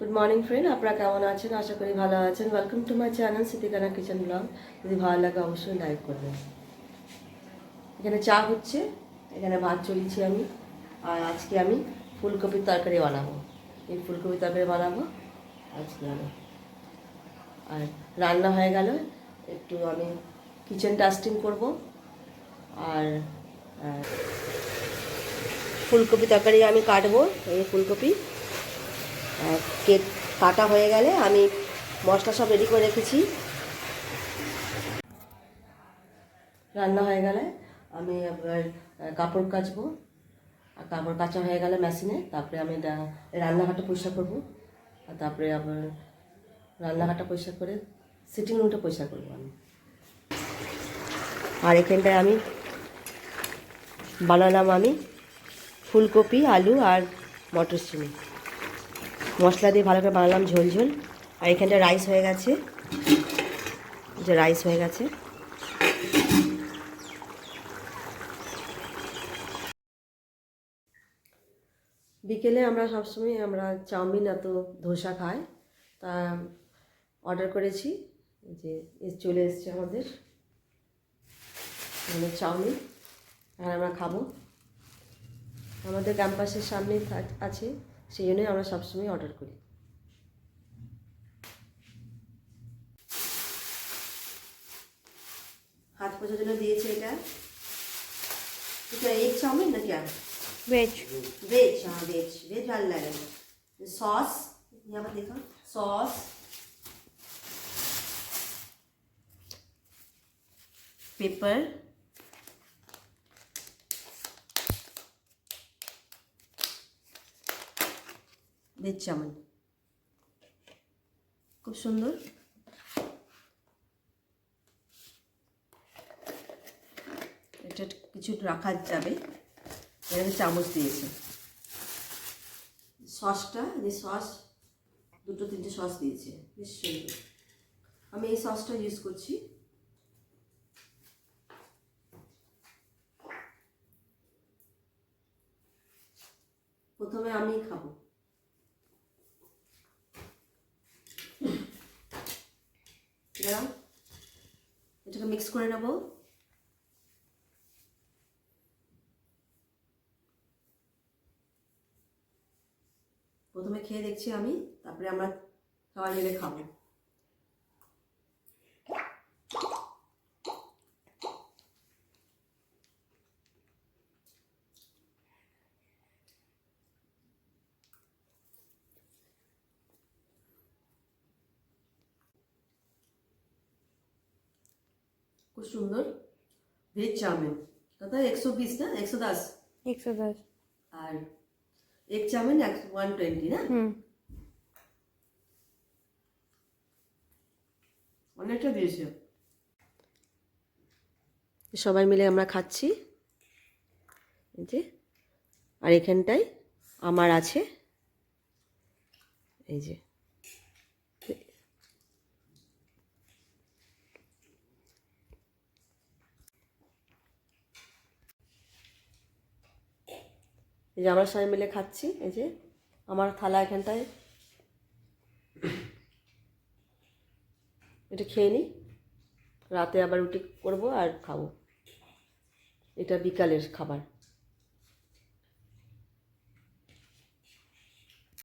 Good morning friend আপনারা কেমন আছেন? আশা করি ভালো আছেন। Welcome to my channel Siddiqana kitchen blog যদি ভালো লাগে, অবশ্যই লাইক করবেন। এখানে চা হচ্ছে। এখানে ভাত চলছি আমি। আর আজকে আমি ফুলকপির তরকারি বানাবো। এই ফুলকপির তরকারি বানাবো। আজকে আমি। আর রান্না হয়ে গেল। একটু আমি কিচেন ডাস্টিং করব। আর ফুলকপি তরকারি আমি কাটবো। এই ফুলকপি কেক কাটা হয়ে গেলে আমি মশলা সব রেডি করে রেখেছি। রান্না হয়ে গেলে আমি আবার কাপড় কাচবো। আর কাপড় কাচা হয়ে গেলে মেশিনে তারপরে আমি রান্নাঘরটা পরিষ্কার করব। আর তারপরে আবার রান্নাঘরটা পরিষ্কার করে সিটিং রুমটা পরিষ্কার করব আমি। আর এখানটায় আমি বানালাম আমি ফুলকপি, আলু আর মটরশুঁটি। মশলা দিয়ে ভালো করে বানালাম ঝোল ঝোল। আর এখানটা রাইস হয়ে গেছে। যে রাইস হয়ে গেছে। বিকেলে আমরা সবসময় আমরা চাউমিন এত ধোসা খাই। তা অর্ডার করেছি। যে চলে এসছে আমাদের। আমাদের চাউমিন। আর আমরা খাব। আমাদের ক্যাম্পাসের সামনে আছে। সেই জন্যই আমরা সবসময় অর্ডার করি হাত পোছার জন্য দিয়েছে এটা এটা এক চাউমিন না क्या वेज वेज हाँ वेज वेज वाला लगा सॉस यहाँ पर देखो सॉस पेपर ভেজ চাউমিন খুব সুন্দর। এটা কিছু রাখা যাবে। এখানে চামচ দিয়েছে। সসটা, যে সস, দুটো, তিনটে সস দিয়েছে। বেশ আমি এই সসটা ইউজ করছি। প্রথমে আমি খাব। এটাকে মিক্স করে নেব। প্রথমে খেয়ে দেখছি আমি তারপরে আমরা সবাই মিলে খাব। খুব সুন্দর ভেজ চাউমিন। কত? একশো বিশ না? একশো দশ? একশো দশ। আর এক চাউমিন একশো ওয়ান টোয়েন্টি না? অনেকটা দিয়েছে। সবাই মিলে আমরা খাচ্ছি। এই যে আর এখানটাই আমার আছে। এই যে। এই যে আমার সবাই মিলে খাচ্ছি, এই যে আমার থালা এখানটায়। এটা খেয়ে নিই রাতে আবার রুটি করব আর খাব। এটা বিকালের খাবার।